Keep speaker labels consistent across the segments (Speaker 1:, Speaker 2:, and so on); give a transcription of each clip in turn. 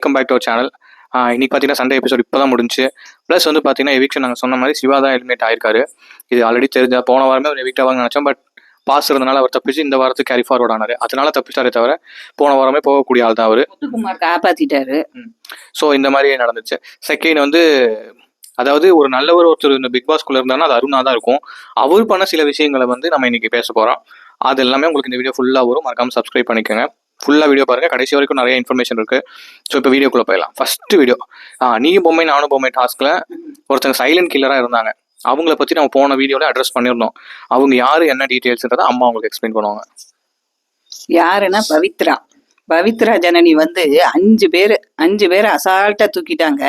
Speaker 1: Welcome back to our channel இன்னைக்கு பார்த்தீங்கன்னா Sunday episode இப்போ தான் முடிஞ்சு. ப்ளஸ் வந்து பார்த்தீங்கன்னா எவிக்ஷன் நாங்கள் சொன்ன மாதிரி சிவா தான் எலிமினேட் ஆயிருக்காரு. இது ஆல்ரெடி தெரிஞ்ச போன வாரமே ஒரு எவிக்ட் ஆவாங்க நினச்சோம். பட் பாஸ் இருந்தனால அவர் தப்பிச்சு இந்த வாரத்துக்கு கேரி ஃபார்வர்ட் ஆனார். அதனால தப்பிச்சாரே தவிர போன வாரமே போகக்கூடிய ஆள் தான் அவர்.
Speaker 2: காப்பாத்திட்டாரு.
Speaker 1: ஸோ இந்த மாதிரி நடந்துச்சு. செகண்ட் வந்து அதாவது ஒரு நல்லவர் ஒருத்தர் இந்த பிக் பாஸ்குள்ள இருந்தாருன்னா அது அருணா தான் இருக்கும். அவர் பண்ண சில விஷயங்களை வந்து நம்ம இன்னைக்கு பேச போறோம். அது எல்லாமே உங்களுக்கு இந்த வீடியோ ஃபுல்லாக வரும். மறக்காம சப்ஸ்கிரைப் பண்ணிக்கோங்க. ஃபுல்லாக வீடியோ பாருங்கள் கடைசி வரைக்கும் நிறைய இன்ஃபர்மேஷன் இருக்குது ஸோ இப்போ வீடியோக்குள்ளே போயிடலாம். ஃபஸ்ட்டு வீடியோ நீ பொம்மை நானும் பொம்மை டாஸ்கில் ஒருத்தங்க சைலண்ட் கில்லராக இருந்தாங்க. அவங்கள பற்றி நம்ம போன வீடியோவில் அட்ரஸ் பண்ணியிருந்தோம். அவங்க யார் என்ன டீட்டெயில்ஸ்ன்றதை அம்மா அவங்களுக்கு எக்ஸ்பிளைன் பண்ணுவாங்க.
Speaker 2: யாருன்னா பவித்ரா. பவித்ரா ஜனனி வந்து அஞ்சு பேர் அஞ்சு பேர் அசால்ட்டாக தூக்கிட்டாங்க.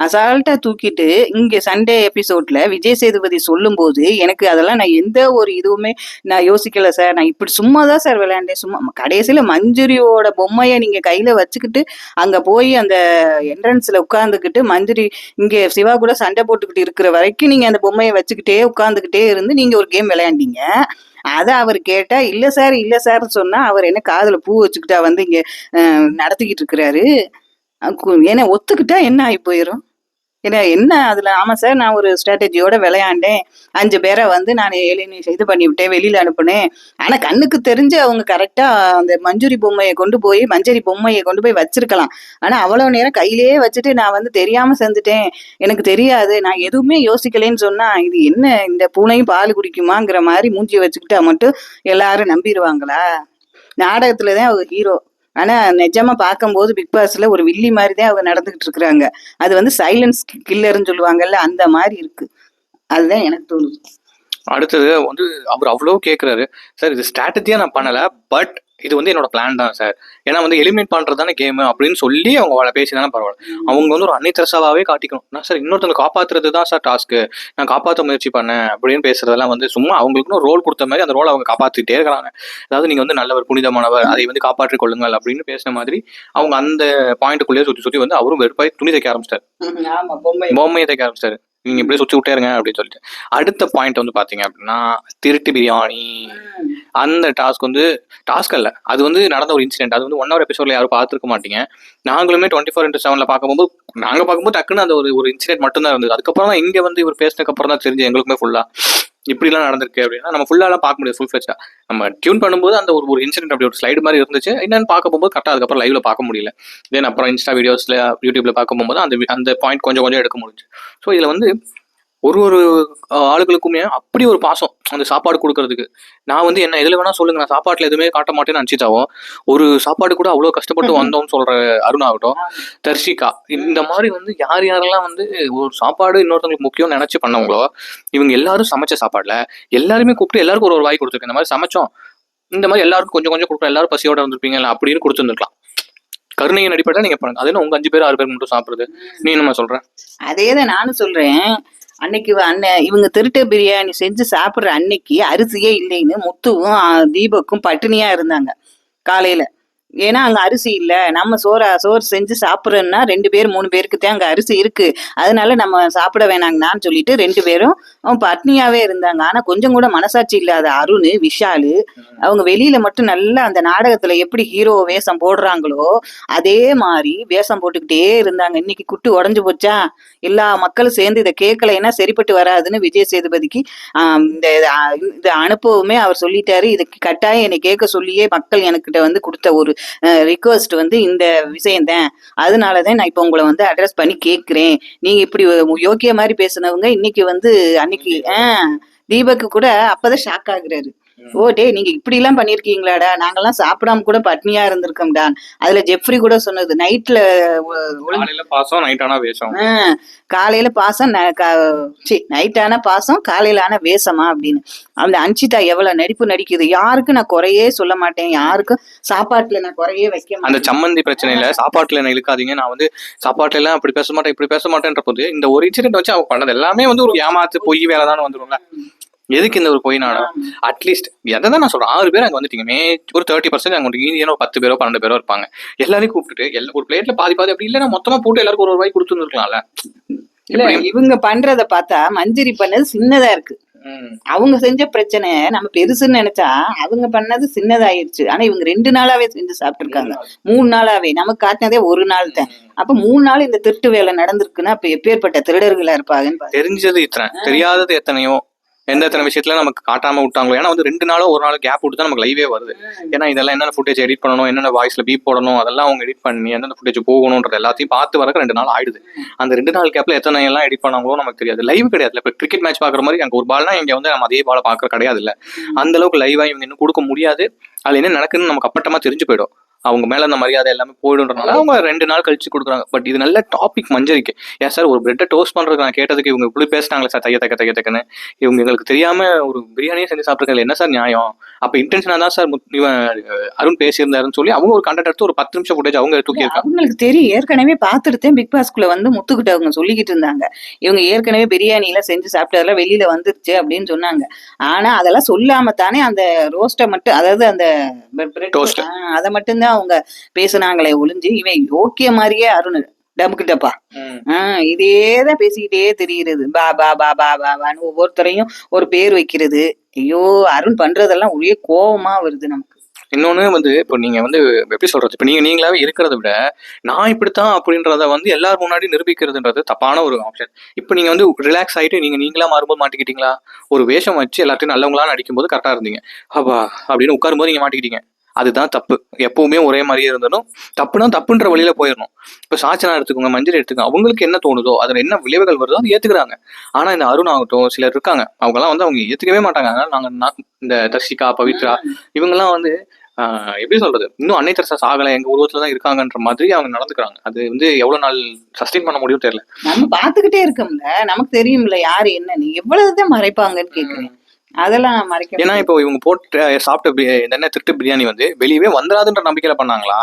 Speaker 2: அசால்ட்டா தூக்கிட்டு இங்க சண்டே எபிசோட்ல விஜய் சேதுபதி சொல்லும்போது எனக்கு அதெல்லாம் நான் எந்த ஒரு இதுவுமே நான் யோசிக்கல சார் நான் இப்படி சும்மா தான் சார் விளையாண்டேன். சும்மா கடைசியில மஞ்சுரியோட பொம்மையை நீங்க கையில வச்சுக்கிட்டு அங்க போய் அந்த என்ட்ரன்ஸ்ல உட்கார்ந்துக்கிட்டு மஞ்சுரி இங்க சிவா கூட சண்டை போட்டுக்கிட்டு இருக்கிற வரைக்கும் நீங்க அந்த பொம்மையை வச்சுக்கிட்டே உட்கார்ந்துக்கிட்டே இருந்து நீங்க ஒரு கேம் விளையாண்டீங்க. அதை அவர் கேட்டா இல்ல சார் இல்ல சார் சொன்னா அவர் என்ன காதுல பூ வச்சுக்கிட்டா வந்து இங்க நடத்திக்கிட்டு இருக்கிறாரு. ஏன்னா ஒத்துக்கிட்டா என்ன ஆகி போயிரும்? ஏன்னா என்ன அதில்? ஆமாம் சார் நான் ஒரு ஸ்ட்ராட்டஜியோட விளையாண்டேன். அஞ்சு பேரை வந்து நான் எலினி இது பண்ணிவிட்டேன் வெளியில் அனுப்புனேன். ஆனால் கண்ணுக்கு தெரிஞ்சு அவங்க கரெக்டாக அந்த மஞ்சுரி பொம்மையை கொண்டு போய் மஞ்சரி பொம்மையை கொண்டு போய் வச்சிருக்கலாம். ஆனால் அவ்வளோ நேரம் கையிலேயே வச்சுட்டு நான் வந்து தெரியாமல் செஞ்சுட்டேன். எனக்கு தெரியாது. நான் எதுவுமே யோசிக்கலைன்னு சொன்னால் இது என்ன இந்த பூனையும் பால் குடிக்குமாங்கிற மாதிரி மூஞ்சி வச்சுக்கிட்டா மட்டும் எல்லாரும் நம்பிடுவாங்களா? நாடகத்துல தான் அவங்க ஹீரோ ஆனா நிஜமா பார்க்கும்போது பிக் பாஸ்ல ஒரு வில்லி மாதிரி தான் அவங்க நடந்துகிட்டு இருக்கிறாங்க. அது வந்து சைலன்ஸ் கில்லர்னு சொல்லுவாங்கல்ல அந்த மாதிரி இருக்கு. அதுதான் எனக்கு தோணுது.
Speaker 1: அடுத்தது வந்து அவர் அவ்வளோ கேட்குறாரு சார் இது ஸ்ட்ராட்டஜியாக நான் பண்ணலை பட் இது வந்து என்னோட பிளான் தான் சார் ஏன்னா வந்து எலிமினேட் பண்ணுறது தானே கேமு அப்படின்னு சொல்லி அவங்க அவளை பேசினாலும் பரவாயில்ல. அவங்க வந்து ஒரு அன்னை காட்டிக்கணும். நான் சார் இன்னொருத்தவங்க காப்பாத்துறது தான் சார் டாஸ்க்கு நான் காப்பாற்ற முயற்சி பண்ணேன் அப்படின்னு பேசுறதெல்லாம் வந்து சும்மா அவங்களுக்குன்னு ரோல் கொடுத்த மாதிரி அந்த ரோல் அவங்க காப்பாற்றிட்டே இருக்கிறாங்க. அதாவது நீங்கள் வந்து நல்லவர் புனிதமானவர் அதை வந்து காப்பாற்றிக் கொள்ளுங்கள் அப்படின்னு பேசின மாதிரி அவங்க அந்த பாயிண்ட்டுக்குள்ளேயே சுற்றி சுற்றி வந்து அவரும் வெறுப்பாய் துணி தைக்க ஆரம்பிச்சிட்டாரு. பொம்மையை தைக்க ஆரம்பிச்சிட்டாரு. நீங்க இப்படியே சுற்றி விட்டேருங்க அப்படின்னு சொல்லிட்டு. அடுத்த பாயிண்ட் வந்து பாத்தீங்க அப்படின்னா திருட்டு பிரியாணி. அந்த டாஸ்க் வந்து டாஸ்க் அல்ல. அது வந்து நடந்த ஒரு இன்சிடென்ட் அது வந்து ஒன் ஹவர் எபிசோட்ல யாரும் பார்த்துருக்க மாட்டீங்க. நாங்களுமே டுவெண்ட்டி ஃபோர் இன்ட்டு செவன்ல பார்க்கும்போது நாங்க பார்க்கும்போது டக்குன்னு அந்த ஒரு ஒரு இன்சிடென்ட் மட்டும்தான் இருந்தது. அதுக்கப்புறம் தான் இங்க வந்து இவர் பேசினதுக்கு அப்புறம் தான் தெரிஞ்சு எங்களுக்குமே ஃபுல்லா இப்படிலாம் நடந்திருக்கு அப்படின்னா நம்ம ஃபுல்லாலாம் பார்க்க முடியாது ஃபுல் ஃபிளெச்சா நம்ம டியூன் பண்ணும்போது அந்த ஒரு ஒரு இன்சிடென்ட் அப்படி ஒரு ஸ்லைடு மாதிரி இருந்துச்சு. என்னன்னு பார்க்க போகும்போது கரெக்டாக அதுக்கப்புறம் லைவ்ல பார்க்க முடியல. தென் அப்புறம் இன்ஸ்டா வீடியோஸ்ல யூடியூப்ல பார்க்க போகும்போது அந்த அந்த பாயிண்ட் கொஞ்சம் கொஞ்சம் எடுக்க முடிஞ்சு. ஸோ இதில் வந்து ஒரு ஒரு ஆளுகளுக்குமே அப்படி ஒரு பாசம் அந்த சாப்பாடு கொடுக்கறதுக்கு. நான் வந்து என்ன எதுல வேணா சொல்லுங்க. நான் சாப்பாட்டுல எதுவுமே காட்ட மாட்டேன்னு அனுப்பிச்சிட்டாவும் ஒரு சாப்பாடு கூட அவ்வளோ கஷ்டப்பட்டு வந்தோம்னு சொல்ற அருணாகட்டும் தர்ஷிகா இந்த மாதிரி வந்து யார் யாரெல்லாம் வந்து ஒரு சாப்பாடு இன்னொருத்தவங்களுக்கு முக்கியம் நினைச்சு பண்ணவங்களோ இவங்க எல்லாரும் சமைச்ச சாப்பாடுல எல்லாருமே கூப்பிட்டு எல்லாருக்கும் ஒரு ஒரு வாய் கொடுத்துருக்கு இந்த மாதிரி சமைச்சோம். இந்த மாதிரி எல்லாருக்கும் கொஞ்சம் கொஞ்சம் கொடுக்குறோம் எல்லாரும் பசியோட இருந்திருப்பீங்க இல்லை அப்படின்னு கொடுத்துருந்துருக்கலாம். கருணையின் அடிப்படையில் நீங்க பண்ணுங்க. அது உங்க அஞ்சு பேர் ஆறு பேர் மட்டும் சாப்பிடுறது? நீ என்ன சொல்ற?
Speaker 2: அதே தான் நானும் சொல்றேன். அன்னைக்கு அன்னை இவங்க திருட்டு பிரியாணி செஞ்சு சாப்பிடுற அன்னைக்கு அரிசியே இல்லைன்னு முத்துவும் தீபக்கும் பட்டினியா இருந்தாங்க. காலையில. ஏன்னா அங்க அரிசி இல்ல. நம்ம சோற சோறு செஞ்சு சாப்பிட்றோம்னா ரெண்டு பேர் மூணு பேருக்கு தான் அங்க அரிசி இருக்கு. அதனால நம்ம சாப்பிட வேணாங்கன்னு சொல்லிட்டு ரெண்டு பேரும் பட்னியாவே இருந்தாங்க. ஆனா கொஞ்சம் கூட மனசாட்சி இல்லாத அருண் விஷாலு அவங்க வெளியில மட்டும் நல்லா அந்த நாடகத்துல எப்படி ஹீரோ வேஷம் போடுறாங்களோ அதே மாதிரி வேஷம் போட்டுக்கிட்டே இருந்தாங்க. இன்னைக்கு குட்டு உடஞ்சு போச்சா? எல்லா மக்களும் சேர்ந்து இதை கேட்கலைன்னா சரிப்பட்டு வராதுன்னு விஜய் சேதுபதிக்கு இந்த இதை அனுப்பவுமே அவர் சொல்லிட்டாரு. இதுக்கு கட்டாயம் என்னை கேட்க சொல்லியே மக்கள் எனக்கிட்ட வந்து கொடுத்த ஒரு ரிக்வஸ்ட் வந்து இந்த விஷயம்தான். அதனாலதான் நான் இப்போ உங்களை வந்து அட்ரஸ் பண்ணி கேட்குறேன் நீங்க இப்படி யோக்கிய மாதிரி பேசுனவங்க இன்னைக்கு வந்து அன்னைக்கு ஆஹ் தீபக்கு கூட அப்பதான் ஷாக் ஆகுறாரு. ஓ டேய் நீங்க இப்படி எல்லாம் பண்ணிருக்கீங்களாடா? நாங்கெல்லாம் சாப்பிடாம கூட பட்னியா இருந்திருக்கோம்டா. அதுல ஜெஃப்ரி கூட சொன்னது நைட்ல
Speaker 1: காலையில பாசம் நைட் ஆனா வேஷம்.
Speaker 2: காலையில பாசம் நைட் ஆன பாசம் காலையில ஆன வேஷமா அப்படின்னு. அந்த அன்சிதா எவ்வளவு நடிப்பு நடிக்குது? யாருக்கும் நான் குறையே சொல்ல மாட்டேன். யாருக்கும் சாப்பாட்டுல நான் குறையே வைக்க
Speaker 1: அந்த சம்மந்தி பிரச்சனையில சாப்பாட்டுல என்ன இழுக்காதீங்க. நான் வந்து சாப்பாட்டுல எல்லாம் அப்படி பேச மாட்டேன் இப்படி பேச மாட்டேன்ற போது இந்த ஒரு இன்சிடென்ட் வச்சு அவங்க பண்ணது எல்லாமே வந்து ஒரு ஏமாத்து பொய் வேலை தானே வந்துரும்ல எதுக்கு இந்த ஒரு பொய் நாடகம் அட்லீஸ்ட் எதை தான் நான் சொல்றேன்? ஆறு பேர் அங்க வந்துட்டீங்க. மே ஒரு தேர்ட்டி பர்சன்ட் அங்க இந்தியன் பத்து பேரோ பன்னெண்டு பேரோ இருப்பாங்க. எல்லாரையும் கூப்பிட்டுட்டு எல்லா ஒரு பிளேட்ல பாதி பாதி அப்படி இல்லைன்னா மொத்தமா போட்டு எல்லாருக்கும் ஒரு ஒரு ரூபாய் கொடுத்துருந்துருக்கலாம்ல
Speaker 2: இல்ல இவங்க பண்றத பார்த்தா மஞ்சரி பண்ணது சின்னதா இருக்கு. அவங்க செஞ்ச பிரச்சனை நம்ம பெருசுன்னு நினைச்சா அவங்க பண்ணது சின்னதாயிருச்சு. ஆனா இவங்க ரெண்டு நாளாவே செஞ்சு சாப்பிட்டுருக்காங்க. மூணு நாளாவே. நமக்கு காட்டினதே ஒரு நாள் தான். அப்ப மூணு நாள் இந்த திருட்டு வேலை நடந்திருக்குன்னா அப்ப எப்பேற்பட்ட திருடர்களா இருப்பாங்கன்னு.
Speaker 1: தெரிஞ்சது இத்தனை. தெரியாதது எத்தனையோ. எந்த எத்தனை விஷயத்துல நமக்கு காட்டாம விட்டாங்களோ. ஏன்னா வந்து ரெண்டு நாளோ ஒரு நாள் கேப் விட்டு தான் நமக்கு லைவே வருது. ஏன்னா இதெல்லாம் என்னென்ன ஃபுட்டேஜ் எடிட் பண்ணணும் என்னென்ன வாய்ஸ்ல பீப் போடணும் அதெல்லாம் அவங்க எடிட் பண்ணி எந்தெந்த ஃபுட்டேஜ் போகணுன்றது எல்லாத்தையும் பார்த்து வரக்கு ரெண்டு நாள் ஆயிடுது. அந்த ரெண்டு நாள் கேப்ல எத்தனை எல்லாம் எடிட் பண்ணாங்களோ நமக்கு தெரியாது. லைவ் கிடையாது. இப்போ கிரிக்கெட் மேட்ச் பாக்குற மாதிரி எனக்கு ஒரு பால்னா இங்க வந்து நம்ம அதே பால பாக்குற கிடையாது இல்ல. அந்த அளவுக்கு லைவா இவங்க இன்னும் கொடுக்க முடியாது. அதுல என்ன நடக்குதுன்னு நமக்கு அப்பட்டமா தெரிஞ்சு போயிடும். அவங்க மேல அந்த மரியாதை எல்லாமே போயிடும்ன்றனால அவங்க ரெண்டு நாள் கழிச்சு கொடுக்குறாங்க. பட் இது நல்ல டாபிக் மஞ்சரிக்கு. ஏன் சார் ஒரு பிரெட்டை டோஸ்ட் பண்றதுக்கு நான் கேட்டதுக்கு இவங்க இப்படி பேசினாங்களே சார் தைய தைக்க தைக்க தைக்கன்னு. இவங்க எங்களுக்கு தெரியாம ஒரு பிரியாணியே செஞ்சு சாப்பிட்ருக்கல என்ன சார் நியாயம்? அப்ப இன்டென்ஷனா தான் சார் இவன் அருண் பேசியிருந்தாருன்னு சொல்லி அவங்க ஒரு கண்டென்ட் எடுத்து ஒரு பத்து நிமிஷம் ஃபுட்டேஜ் அவங்க தூக்கி இருக்காங்க.
Speaker 2: அவங்களுக்கு தெரியும். ஏற்கனவே பார்த்துட்டு பிக் பாஸ்குள்ள வந்து முத்துக்கிட்ட அவங்க சொல்லிக்கிட்டு இருந்தாங்க. இவங்க ஏற்கனவே பிரியாணி எல்லாம் செஞ்சு சாப்பிட்டதெல்லாம் வெளியில வந்துருச்சு அப்படின்னு சொன்னாங்க. ஆனா அதெல்லாம் சொல்லாம தானே அந்த ரோஸ்ட்டை மட்டும் அதாவது அந்த அதை மட்டும்தான் அவங்க பேசுனாங்களே ஒளிஞ்சு இவன் யோக்கிய மாதிரியே அருண் டமுக்கிட்டப்பா ஆஹ் இதேதான் பேசிக்கிட்டே தெரிகிறது. பா பா பா பா பா பான்னு ஒவ்வொருத்தரையும் ஒரு பேர் வைக்கிறது. ஐயோ அருண் பண்றதெல்லாம் ஒரே கோவமா வருது நமக்கு.
Speaker 1: இன்னொன்னு வந்து இப்போ நீங்க வந்து எப்படி சொல்றது? இப்போ நீங்க நீங்களாவே இருக்கிறத விட நான் இப்படித்தான் அப்படின்றத வந்து எல்லாரும் முன்னாடி நிரூபிக்கிறதுன்றது தப்பான ஒரு ஆப்ஷன் இப்போ நீங்க வந்து ரிலாக்ஸ் நீங்க நீங்களா மாறும்போது மாட்டிக்கிட்டீங்களா? ஒரு வேஷம் வச்சு எல்லாத்தையும் நல்லவங்களா நடிக்கும்போது கரெக்டா இருந்தீங்க. அப்பா அப்படின்னு உட்காரும்போது நீங்க மாட்டிக்கிட்டீங்க. அதுதான் தப்பு. எப்பவுமே ஒரே மாதிரியே இருந்தாலும் தப்புனா தப்புன்ற வழியில போயிடணும். இப்போ சாச்சனா எடுத்துக்கோங்க மஞ்சள் எடுத்துக்கோங்க அவங்களுக்கு என்ன தோணுதோ அதில் என்ன விளைவுகள் வருதோ அதை ஏத்துக்கிறாங்க. ஆனா இந்த அருண் ஆகட்டும் சிலர் இருக்காங்க. அவங்கெல்லாம் வந்து அவங்க ஏத்துக்கவே மாட்டாங்க. அதனால நாங்க இந்த தர்ஷிகா பவித்ரா இவங்கெல்லாம் வந்து எப்படி சொல்றது? இன்னும் அன்னை தெரசா சாகல எங்க உருவத்துல தான் இருக்காங்கன்ற மாதிரி அவங்க நடந்துக்கிறாங்க. அது வந்து எவ்வளவு நாள் சஸ்டெயின் பண்ண முடியும் தெரியல.
Speaker 2: நம்ம பாத்துக்கிட்டே இருக்கோம்ல. நமக்கு தெரியும்ல யாரு என்னன்னு எவ்வளவுதான் மறைப்பாங்கன்னு கேக்குறேன் அதெல்லாம் மறைக்க
Speaker 1: ஏன்னா இப்போ இவங்க போட்டு சாப்பிட்ட என்ன திருட்டு பிரியாணி வந்து வெளியவே வந்துடாதுன்ற நம்பிக்கையில பண்ணாங்களா?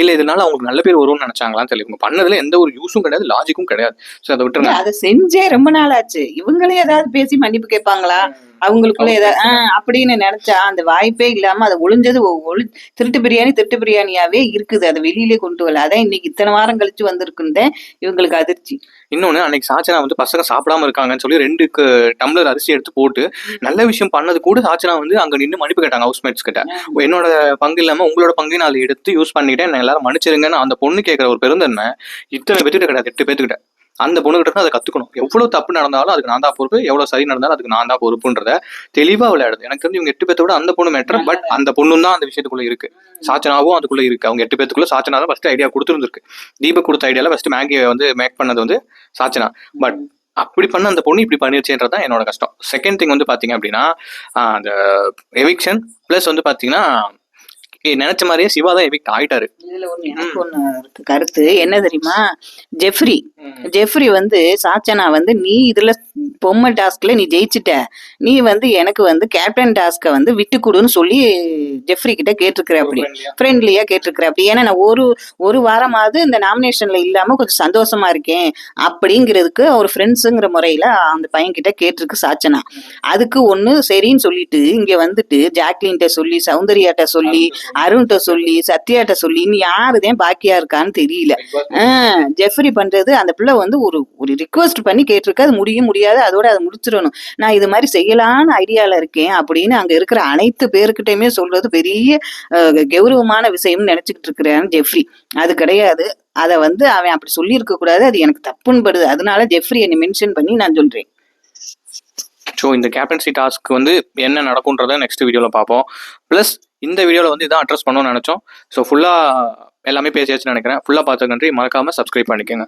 Speaker 1: இல்ல இதனால அவங்களுக்கு நல்ல பேர் வரும்னு நினைச்சாங்களான்னு தெரியல. இவங்க பண்ணதுல எந்த ஒரு யூஸும் கிடையாது லாஜிக்கும் கிடையாது. சோ அதை விட்டுருங்க.
Speaker 2: அதை செஞ்சே ரொம்ப நாள் ஆச்சு. இவங்களே ஏதாவது பேசி மன்னிப்பு கேட்பாங்களா? அவங்களுக்குள்ள ஏதாவது அப்படின்னு நினைச்சா அந்த வாய்ப்பே இல்லாம அதை ஒளிஞ்சது ஒளி திருட்டு பிரியாணி திருட்டு பிரியாணியாவே இருக்குது. அதை வெளியிலே கொண்டு வரல. அதான் இன்னைக்கு இத்தனை வாரம் கழிச்சு வந்திருக்குன்னு இவங்களுக்கு அதிர்ச்சி.
Speaker 1: இன்னொன்னு அன்னைக்கு சாச்சனா வந்து பசங்க சாப்பிடாம இருக்காங்கன்னு சொல்லி ரெண்டு க- டம்ளர் அரிசி எடுத்து போட்டு நல்ல விஷயம் பண்ணது கூட சாச்சனா வந்து அங்க நின்று மன்னிப்பு கேட்டாங்க ஹவுஸ்மேட்ஸ் கிட்ட. என்னோட பங்கு இல்லாம உங்களோட பங்கையும் நான் அதை எடுத்து யூஸ் பண்ணிக்கிட்டேன். என்ன எல்லாரும் மன்னிச்சிருங்கன்னு அந்த பொண்ணு கேட்கற ஒரு பெருந்தன்மை இத்தனை பேத்துக்கிட்ட கிடையாது எட்டு பேத்துக்கிட்ட. அந்த பொண்ணுகிட்ட அதை கத்துக்கணும். எவ்வளவு தப்பு நடந்தாலும் அதுக்கு நான் தான் பொறுப்பு எவ்வளவு சரி நடந்தாலும் அதுக்கு நான் தான் பொறுப்புன்றத தெளிவா விளையாடுது எனக்கு தெரிஞ்சு இவங்க எட்டு பேத்தை அந்த பொண்ணு மேட்டர் பட் அந்த பொண்ணு தான் அந்த விஷயத்துக்குள்ள இருக்கு. சாச்சனாவும் அதுக்குள்ள இருக்கு. அவங்க எட்டு பேத்துக்குள்ள சாச்சனா தான் ஃபர்ஸ்ட் ஐடியா கொடுத்துருந்துருக்கு. தீபக் கொடுத்த ஐடியால ஃபர்ஸ்ட் மேகியை வந்து மேக் பண்ணது வந்து சாச்சனா. பட் அப்படி பண்ண அந்த பொண்ணு இப்படி பண்ணிருச்சுன்றது தான் என்னோட கஷ்டம். செகண்ட் திங் வந்து பாத்தீங்க அப்படின்னா அந்த எவிக்ஷன் ப்ளஸ் வந்து பாத்தீங்கன்னா நினைச்ச மாதிரியே சிவா தான் எவிக்ட் ஆயிட்டாரு.
Speaker 2: இதுல ஒண்ணு எனக்கு ஒண்ணு இருக்கு. கருத்து. என்ன தெரியுமா? ஜெஃப்ரி. ஜெஃப்ரி வந்து சாச்சனா வந்து நீ இதுல பொம்மை டாஸ்க்ல நீ ஜெயிச்சிட்ட. நீ வந்து எனக்கு வந்து கேப்டன் டாஸ்க வந்து விட்டு கொடுன்னு சொல்லி ஜெஃப்ரி கிட்ட கேட்டிருக்கிற அப்படி. ஃப்ரெண்ட்லியா கேட்டிருக்கிற அப்படி. ஏன்னா நான் ஒரு ஒரு வாரமாவது இந்த நாமினேஷன்ல இல்லாம கொஞ்சம் சந்தோஷமா இருக்கேன். அப்படிங்கிறதுக்கு ஒரு ஃப்ரெண்ட்ஸுங்கிற முறையில அந்த பையன் கிட்ட கேட்டிருக்கு சாச்சனா. அதுக்கு ஒண்ணு சரின்னு சொல்லிட்டு இங்க வந்துட்டு ஜாக்லின்ட்ட சொல்லி சௌந்தர்யாட்ட சொல்லி அருண்கிட்ட சொல்லி. சத்யாட்ட சொல்லி இனி யாருதான் பாக்கியா இருக்கான்னு தெரியல. ஆஹ் ஜெஃப்ரி பண்றது அந்த பிள்ளை வந்து ஒரு ஒரு ரிக்வஸ்ட் பண்ணி கேட்டிருக்கு. அது முடியும் முடியாது. அதோட அதை முடிச்சிடணும். நான் இது மாதிரி செய்யலான்னு ஐடியால இருக்கேன் அப்படின்னு அங்க இருக்கிற அனைத்து பேருக்கிட்டையுமே சொல்றது பெரிய கௌரவமான விஷயம்னு நினைச்சுக்கிட்டு இருக்கிறான் ஜெஃப்ரி. அது கிடையாது. அதை வந்து அவன் அப்படி சொல்லி இருக்க கூடாது. அது எனக்கு தப்புன்னு படுது அதனால ஜெஃப்ரி என்னை மென்ஷன் பண்ணி நான் சொல்றேன்.
Speaker 1: ஸோ இந்த கேப்டன்சி டாஸ்க் வந்து என்ன நடக்கும்ன்றத நெக்ஸ்ட் வீடியோவில் பார்ப்போம். ப்ளஸ் இந்த வீடியோவில் வந்து இதான் அட்ரஸ் பண்ணணும்னு நினச்சோம். ஸோ ஃபுல்லாக எல்லாமே பேசியாச்சுன்னு நினைக்கிறேன். ஃபுல்லாக பார்த்து நன்றி. மறக்காமல் சப்ஸ்கிரைப் பண்ணிக்கோங்க.